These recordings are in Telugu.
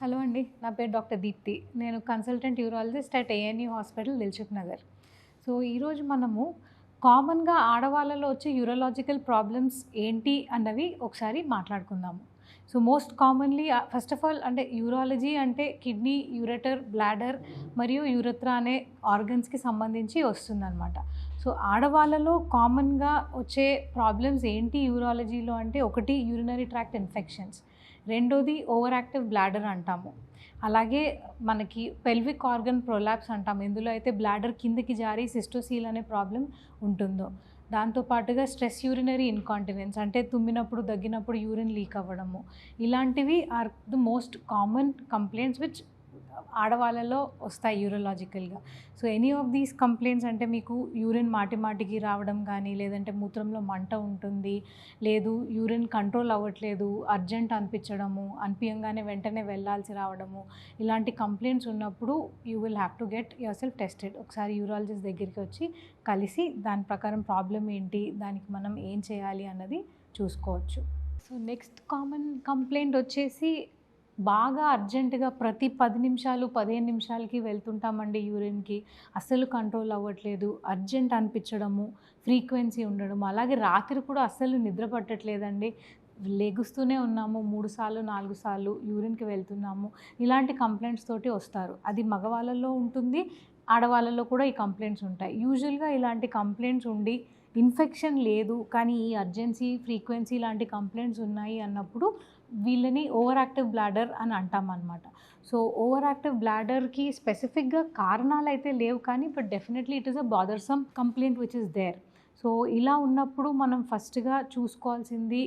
హలో అండి నా పేరు డాక్టర్ దీప్తి. నేను consultant urologist at ANU hospital Dilsukhnagar. So ఈరోజు మనము కామన్గా ఆడవాళ్ళలో వచ్చే యూరలాజికల్ ప్రాబ్లమ్స్ ఏంటి అన్నవి ఒకసారి మాట్లాడుకుందాము. So most commonly first of all అంటే యూరాలజీ అంటే కిడ్నీ యూరటర్ బ్లాడర్ మరియు యూరత్రా అనే ఆర్గన్స్కి సంబంధించి వస్తుందన్నమాట. సో ఆడవాళ్ళలో కామన్గా వచ్చే ప్రాబ్లమ్స్ ఏంటి యూరాలజీలో అంటే ఒకటి యూరినరీ ట్రాక్ట్ ఇన్ఫెక్షన్స్. రెండోది ఓవర్ యాక్టివ్ బ్లాడర్ అంటాము. అలాగే మనకి పెల్విక్ ఆర్గన్ ప్రొలాప్స్ అంటాము. ఇందులో అయితే బ్లాడర్ కిందకి జారి సిస్టోసీల్ అనే ప్రాబ్లం ఉంటుందో. దాంతోపాటుగా స్ట్రెస్ యూరినరీ ఇన్కాంటినెన్స్ అంటే తుమ్మినప్పుడు దగ్గినప్పుడు యూరిన్ లీక్ అవ్వడము. ఇలాంటివి are the most common complaints which ఆడవాళ్ళలో వస్తాయి యూరలాజికల్గా so any of these complaints అంటే మీకు యూరిన్ మాటి మాటికి రావడం కానీ లేదంటే మూత్రంలో మంట ఉంటుంది లేదు యూరిన్ కంట్రోల్ అవ్వట్లేదు అర్జెంట్ అనిపించడము అనిపించగానే వెంటనే వెళ్ళాల్సి రావడము ఇలాంటి కంప్లైంట్స్ ఉన్నప్పుడు you will have to get yourself tested ఒకసారి యూరాలజిస్ట్ దగ్గరికి వచ్చి కలిసి దాని ప్రకారం ప్రాబ్లం ఏంటి దానికి మనం ఏం చేయాలి అన్నది చూసుకోవచ్చు. సో నెక్స్ట్ కామన్ కంప్లైంట్ వచ్చేసి బాగా అర్జెంటుగా ప్రతి పది నిమిషాలు పదిహేను నిమిషాలకి వెళ్తుంటామండి యూరిన్కి. అస్సలు కంట్రోల్ అవ్వట్లేదు. అర్జెంట్ అనిపించడము ఫ్రీక్వెన్సీ ఉండడం అలాగే రాత్రి కూడా అస్సలు నిద్ర పట్టట్లేదండి. లెగుస్తూనే ఉన్నాము మూడు సార్లు నాలుగు సార్లు యూరిన్కి వెళ్తున్నాము. ఇలాంటి కంప్లైంట్స్ తోటి వస్తారు. అది మగవాళ్ళలో ఉంటుంది ఆడవాళ్ళలో కూడా ఈ కంప్లైంట్స్ ఉంటాయి. యూజువల్గా ఇలాంటి కంప్లైంట్స్ ఉండి ఇన్ఫెక్షన్ లేదు కానీ ఈ అర్జెన్సీ ఫ్రీక్వెన్సీ లాంటి కంప్లైంట్స్ ఉన్నాయి అన్నప్పుడు వీళ్ళని ఓవర్ యాక్టివ్ బ్లాడర్ అని అంటాం అనమాట సో ఓవర్ యాక్టివ్ బ్లాడర్కి స్పెసిఫిక్గా కారణాలు అయితే లేవు కానీ but definitely it is a bothersome complaint which is there so ఇలా ఉన్నప్పుడు మనం ఫస్ట్గా చూసుకోవాల్సింది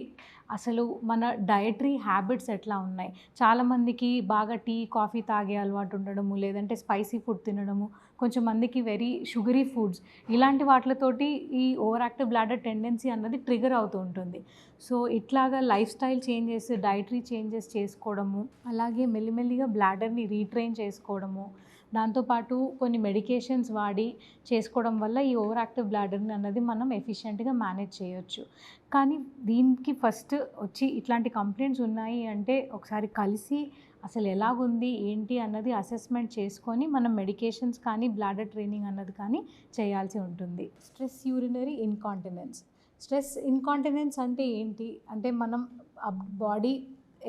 అసలు మన డయటరీ హ్యాబిట్స్ ఎట్లా ఉన్నాయి? చాలామందికి బాగా టీ కాఫీ తాగే అలవాటు ఉండడము లేదంటే స్పైసీ ఫుడ్ తినడము కొంచెం మందికి వెరీ షుగరీ ఫుడ్స్ ఇలాంటి వాటితోటి ఈ ఓవర్ యాక్టివ్ బ్లాడర్ టెండెన్సీ అన్నది ట్రిగర్ అవుతూ ఉంటుంది. సో ఇట్లాగా lifestyle changes dietary changes చేసుకోవడము అలాగే మెల్లిమెల్లిగా బ్లాడర్ని రీట్రైన్ చేసుకోవడము దాంతోపాటు కొన్ని మెడికేషన్స్ వాడి చేసుకోవడం వల్ల ఈ ఓవర్ యాక్టివ్ బ్లాడర్ని అన్నది మనం ఎఫిషియెంట్గా మేనేజ్ చేయొచ్చు. కానీ దీనికి ఫస్ట్ వచ్చి ఇట్లాంటి కంప్లైంట్స్ ఉన్నాయి అంటే ఒకసారి కలిసి అసలు ఎలాగుంది ఏంటి అన్నది అసెస్మెంట్ చేసుకొని మనం మెడికేషన్స్ కానీ బ్లాడర్ ట్రైనింగ్ అన్నది కానీ చేయాల్సి ఉంటుంది. Stress urinary incontinence. Stress incontinence అంటే ఏంటి? అంటే మనం బాడీ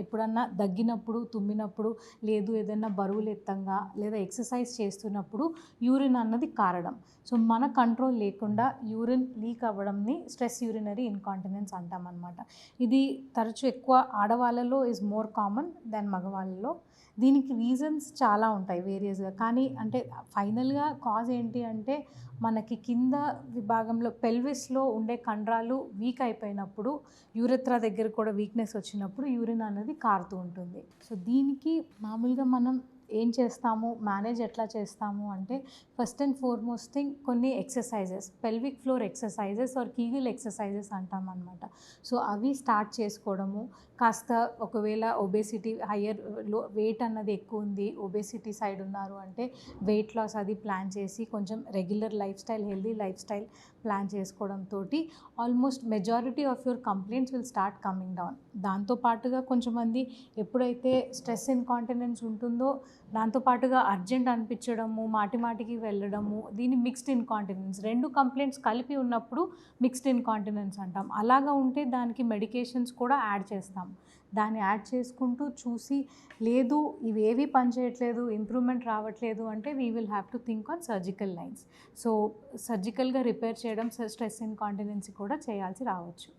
ఎప్పుడన్నా దగ్గినప్పుడు తుమ్మినప్పుడు లేదు ఏదైనా బరువులు ఎత్తంగా లేదా ఎక్సర్సైజ్ చేస్తున్నప్పుడు యూరిన్ అన్నది కారడం. సో మన కంట్రోల్ లేకుండా యూరిన్ లీక్ అవ్వడంని స్ట్రెస్ యూరినరీ ఇన్కాంటినెన్స్ అంటామన్నమాట. ఇది తరచూ ఎక్కువ ఆడవాళ్ళలో ఈజ్ మోర్ కామన్ దాన్ మగవాళ్ళలో. దీనికి రీజన్స్ చాలా ఉంటాయి వేరియస్గా కానీ అంటే ఫైనల్గా కాజ్ ఏంటి అంటే మనకి కింద విభాగంలో పెల్విస్లో ఉండే కండరాలు వీక్ అయిపోయినప్పుడు యూరత్రా దగ్గర కూడా వీక్నెస్ వచ్చినప్పుడు యూరిన్ అనేది కారుతూ ఉంటుంది. సో దీనికి మామూలుగా మనం ఏం చేస్తాము మేనేజ్ ఎట్లా చేస్తాము అంటే ఫస్ట్ అండ్ ఫార్మోస్ట్ థింగ్ కొన్ని exercises pelvic floor exercises or Kegel exercises అంటాం అనమాట సో అవి స్టార్ట్ చేసుకోవడము. కాస్త ఒకవేళ ఒబేసిటీ హయ్యర్లో వెయిట్ అన్నది ఎక్కువ ఉంది ఒబేసిటీ సైడ్ ఉన్నారు అంటే వెయిట్ లాస్ అది ప్లాన్ చేసి కొంచెం regular lifestyle healthy lifestyle plan చేసుకోవడంతో almost majority of your complaints will start coming down దాంతోపాటుగా కొంచెం మంది ఎప్పుడైతే స్ట్రెస్ ఇన్కాంటినెన్స్ ఉంటుందో దాంతోపాటుగా అర్జెంట్ అనిపించడము మాటిమాటికి వెళ్ళడము దీని మిక్స్డ్ ఇన్కాంటినెన్స్ రెండు కంప్లైంట్స్ కలిపి ఉన్నప్పుడు మిక్స్డ్ ఇన్కాంటినెన్స్ అంటాం. అలాగా ఉంటే దానికి మెడికేషన్స్ కూడా యాడ్ చేస్తాం. దాన్ని యాడ్ చేసుకుంటూ చూసి లేదు ఇవేవి పనిచేయట్లేదు ఇంప్రూవ్మెంట్ రావట్లేదు అంటే we will have to think on surgical lines so సర్జికల్గా repair చేయడం స్ట్రెస్ ఇన్కాంటినెన్సీ కూడా చేయాల్సి రావచ్చు.